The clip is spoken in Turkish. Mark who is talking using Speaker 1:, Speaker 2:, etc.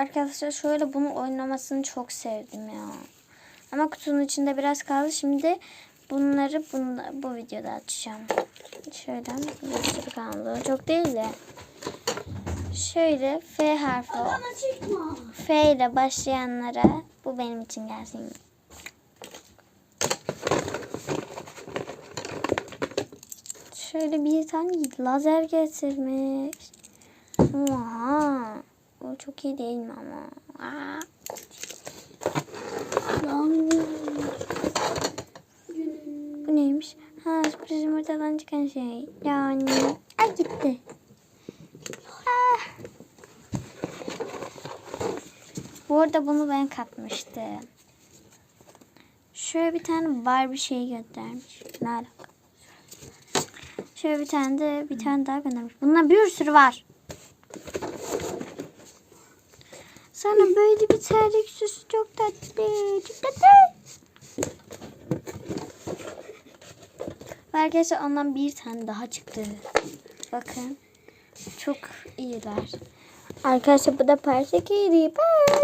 Speaker 1: Arkadaşlar şöyle bunu oynamasını çok sevdim ya. Ama kutunun içinde biraz kaldı. Şimdi bunları bunda, bu videoda açacağım. Şöyle bir sürü kaldı. Çok değil de. Şöyle F harfi. F ile başlayanlara bu benim için gelsin. Şöyle bir tane lazer getirmiş. Oha. Çok iyi değil mi ama? Aa. Bu neymiş? Ha sürpriz yumurtadan çıkan şey. Yani. Ay gitti. Ah. Bu arada bunu ben katmıştım. Şöyle bir tane var bir şey göndermiş. Ne alaka? Şöyle bir tane de bir tane daha göndermiş. Bundan bir sürü var. Sana böyle bir terlik süsü çok tatlı. Çok tatlı. Ve Arkadaşlar ondan bir tane daha çıktı. Bakın. Çok iyiler. Arkadaşlar bu da parça giydi. Bye.